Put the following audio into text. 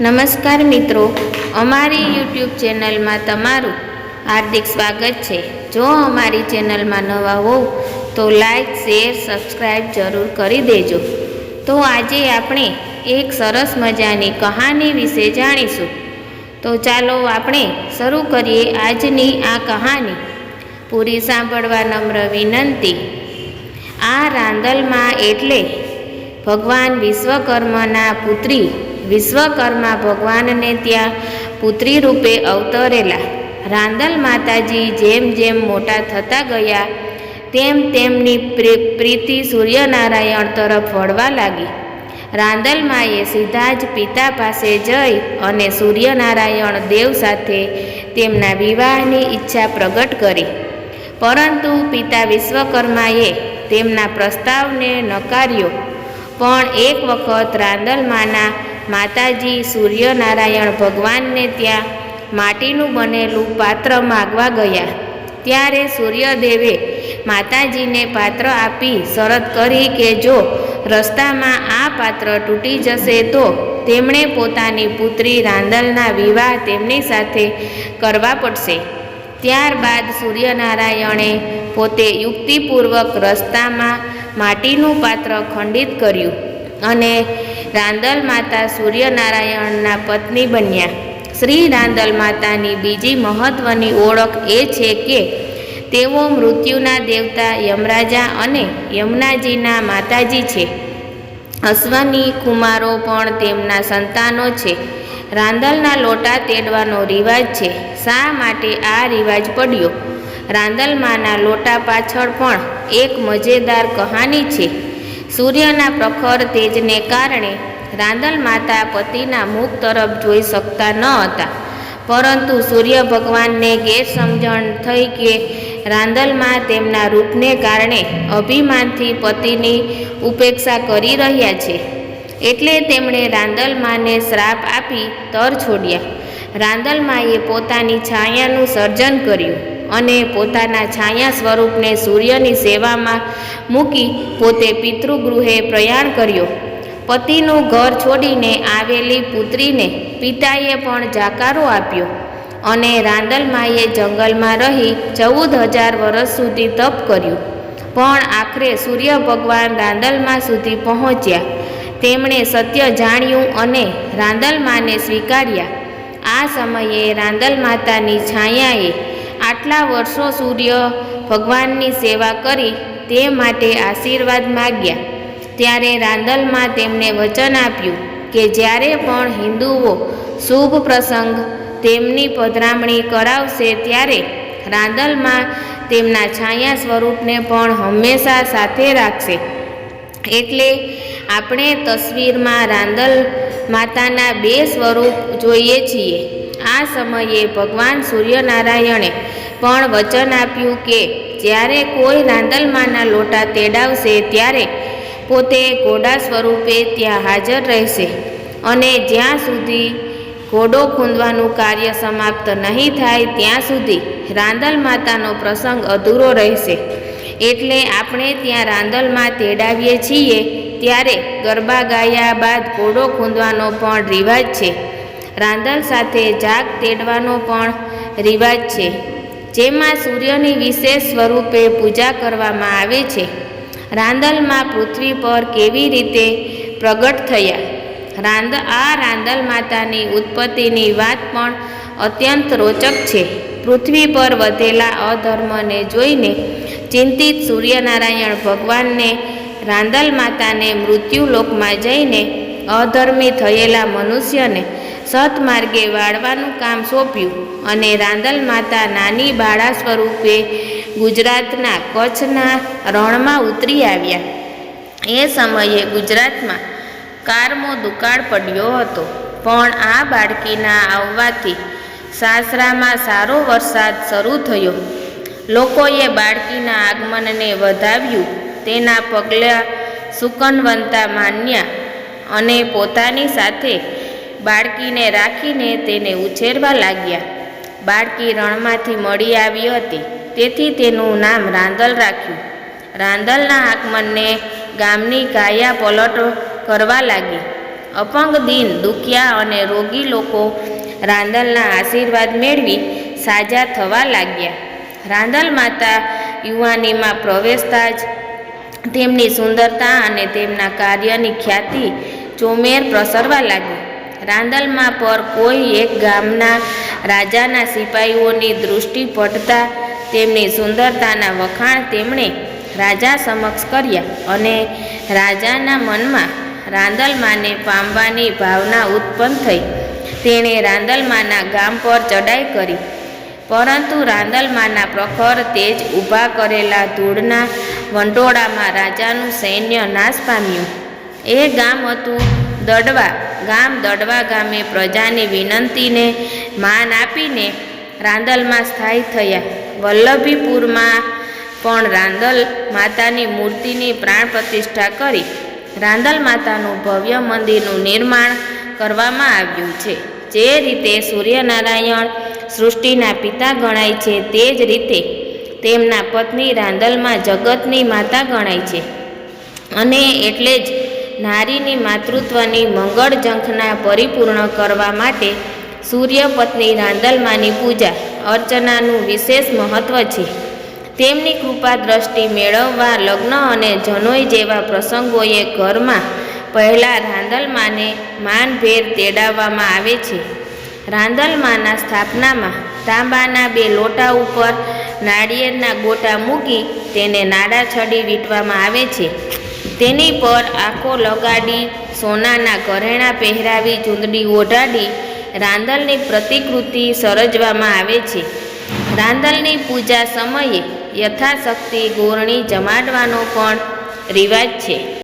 નમસ્કાર મિત્રો, અમારી યુટ્યુબ ચેનલમાં તમારું હાર્દિક સ્વાગત છે. જો અમારી ચેનલમાં નવા હોવ તો લાઈક, શેર સબસ્ક્રાઈબ જરૂર કરી દેજો. તો આજે આપણે એક સરસ મજાની કહાની વિશે જાણીશું. તો ચાલો આપણે શરૂ કરીએ આજની આ કહાની. પૂરી સાંભળવા નમ્ર વિનંતી. આ રાંદલમાં એટલે ભગવાન વિશ્વકર્માના પુત્રી વિશ્વકર્મા ભગવાનને ત્યાં પુત્રી રૂપે અવતરેલા. રાંદલ માતાજી જેમ જેમ મોટા થતા ગયા, તેમ તેમની પ્રીતિ સૂર્યનારાયણ તરફ વળવા લાગી. રાંદલ માએ સીધા જ પિતા પાસે જઈ અને સૂર્યનારાયણ દેવ સાથે તેમના વિવાહની ઈચ્છા પ્રગટ કરી. પરંતુ પિતા વિશ્વકર્માએ તેમના પ્રસ્તાવને નકાર્યો. પણ એક વખત રાંદલમાના માતાજી સૂર્યનારાયણ ભગવાનને ત્યાં માટીનું બનેલું પાત્ર માગવા ગયા. ત્યારે સૂર્યદેવે માતાજીને પાત્ર આપી શરત કરી કે જો રસ્તામાં આ પાત્ર તૂટી જશે તો તેમણે પોતાની પુત્રી રાંદલના વિવાહ તેમની સાથે કરવા પડશે. ત્યારબાદ સૂર્યનારાયણે પોતે યુક્તિપૂર્વક રસ્તામાં માટીનું પાત્ર ખંડિત કર્યું અને રાંદલ માતા સૂર્યનારાયણના પત્ની બન્યા. શ્રી રાંદલ માતાની બીજી મહત્વની ઓળખ એ છે કે તેઓ મૃત્યુના દેવતા યમરાજા અને યમુનાજીના માતાજી છે. અશ્વની કુમારો પણ તેમના સંતાનો છે. રાંદલના લોટા તેડવાનો રિવાજ છે. શા માટે આ રિવાજ પડ્યો? રાંદલમાંના લોટા પાછળ પણ એક મજેદાર કહાની છે. સૂર્યના પ્રખર તેજને કારણે રાંદલ માતા પતિના મુખ તરફ જોઈ શકતા ન હતા. પરંતુ સૂર્ય ભગવાનને ગેરસમજણ થઈ કે રાંદલમાં તેમના રૂપને કારણે અભિમાનથી પતિની ઉપેક્ષા કરી રહ્યા છે. એટલે તેમણે રાંદલમાને શ્રાપ આપી તર છોડ્યા. રાંદલમાએ પોતાની છાયાનું સર્જન કર્યું. અને પોતાના છાયા સ્વરૂપને સૂર્યની સેવામાં મૂકી પોતે પિતૃગૃહે પ્રયાણ કર્યો. પતિનું ઘર છોડીને આવેલી પુત્રીને પિતાએ પણ જાકારો આપ્યો અને રાંદલમાએ જંગલમાં રહી ચૌદ હજાર વર્ષ સુધી તપ કર્યું. પણ આખરે સૂર્ય ભગવાન રાંદલમા સુધી પહોંચ્યા. તેમણે સત્ય જાણ્યું અને રાંદલમાને સ્વીકાર્યા. આ સમયે રાંદલ માતાની છાયાએ આટલા વર્ષો સૂર્ય ભગવાનની સેવા કરી તે માટે આશીર્વાદ માગ્યા. ત્યારે રાંદલમાં તેમણે વચન આપ્યું કે જ્યારે પણ હિન્દુઓ શુભ પ્રસંગ તેમની પધરામણી કરાવશે ત્યારે રાંદલમાં તેમના છાયા સ્વરૂપને પણ હંમેશા સાથે રાખશે. એટલે આપણે તસવીરમાં રાંદલ માતાના બે સ્વરૂપ જોઈએ છીએ. આ સમયે ભગવાન સૂર્યનારાયણે પણ વચન આપ્યું કે જ્યારે કોઈ રાંદલમાના લોટા તેડાવશે ત્યારે પોતે ઘોડા સ્વરૂપે ત્યાં હાજર રહેશે અને જ્યાં સુધી ઘોડો ખૂંદવાનું કાર્ય સમાપ્ત નહીં થાય ત્યાં સુધી રાંદલ માતાનો પ્રસંગ અધૂરો રહેશે. એટલે આપણે ત્યાં રાંદલમાં તેડાવીએ છીએ ત્યારે ગરબા ગાયા બાદ ઘોડો ખૂંદવાનો પણ રિવાજ છે. રાંદલ સાથે જાગ તેડવાનો પણ રિવાજ છે. જેમાં સૂર્યની વિશેષ સ્વરૂપે પૂજા કરવામાં આવે છે. રાંદલમાં પૃથ્વી પર કેવી રીતે પ્રગટ થયા? રાંદ, આ રાંદલ માતાની ઉત્પત્તિની વાત પણ અત્યંત રોચક છે. પૃથ્વી પર વધેલા અધર્મને જોઈને ચિંતિત સૂર્યનારાયણ ભગવાનને રાંદલ માતાને મૃત્યુલોકમાં જઈને અધર્મી થયેલા મનુષ્યને સતમાર્ગે વાળવાનું કામ સોંપ્યું અને રાંદલ માતા નાની બાળા સ્વરૂપે ગુજરાતના કચ્છના રણમાં ઉતરી આવ્યા. એ સમયે ગુજરાતમાં કારમો દુકાળ પડ્યો હતો. પણ આ બાળકીના આવવાથી સાસરામાં સારો વરસાદ શરૂ થયો. લોકોએ બાળકીના આગમનને વધાવ્યું. તેના પગલાં સુકનવંતા માન્યા અને પોતાની સાથે બાળકીને રાખીને તેને ઉછેરવા લાગ્યા. બાળકી રણમાંથી મળી આવી હતી. તેથી તેનું નામ રાંદલ રાખ્યું. રાંદલના આગમનને ગામની કાયા પલટ કરવા લાગી. અપંગ દિન દુખિયા અને રોગી લોકો રાંદલના આશીર્વાદ મેળવી સાજા થવા લાગ્યા. રાંદલ માતા યુવાનીમાં પ્રવેશતા જ તેમની સુંદરતા અને તેમના કાર્યની ખ્યાતિ ચોમેર પ્રસરવા લાગી. રાંદલમાં પર કોઈ એક ગામના રાજાના સિપાહીઓની દૃષ્ટિ પડતા તેમની સુંદરતાના વખાણ તેમણે રાજા સમક્ષ કર્યા અને રાજાના મનમાં રાંદલમાને પામવાની ભાવના ઉત્પન્ન થઈ. તેણે રાંદલમાના ગામ પર ચડાઈ કરી. પરંતુ રાંદલમાના પ્રખર તેજ ઊભા કરેલા ધૂળના વંટોળામાં રાજાનું સૈન્ય નાશ પામ્યું. એ ગામ હતું દડવા. ગામ દડવા ગામે પ્રજાની વિનંતીને માન આપીને રાંદલમાં સ્થાયી થયા. વલ્લભીપુરમાં પણ રાંદલ માતાની મૂર્તિની પ્રાણ પ્રતિષ્ઠા કરી રાંદલ માતાનું ભવ્ય મંદિરનું નિર્માણ કરવામાં આવ્યું છે. જે રીતે સૂર્યનારાયણ સૃષ્ટિના પિતા ગણાય છે, તે જ રીતે તેમના પત્ની રાંદલમાં જગતની માતા ગણાય છે. અને એટલે જ નારીની માતૃત્વની મંગળ ઝંખના પરિપૂર્ણ કરવા માટે સૂર્યપત્ની રાંદલમાની પૂજા અર્ચનાનું વિશેષ મહત્વ છે. તેમની કૃપા દ્રષ્ટિ મેળવવા, લગ્ન અને જનોઈ જેવા પ્રસંગોએ ઘરમાં પહેલાં રાંદલમાને માનભેર તેડાવવામાં આવે છે. રાંદલમાના સ્થાપનામાં તાંબાના બે લોટા ઉપર નાળિયેરના ગોટા મૂકી તેને નાડા છડી વીંટવામાં આવે છે. તેની પર આંખો લગાડી સોનાના ઘરેણાં પહેરાવી ચૂંદડી ઓઢાડી રાંદલની પ્રતિકૃતિ સર્જવામાં આવે છે. રાંદલની પૂજા સમયે યથાશક્તિ ગોરણી જમાડવાનો પણ રિવાજ છે.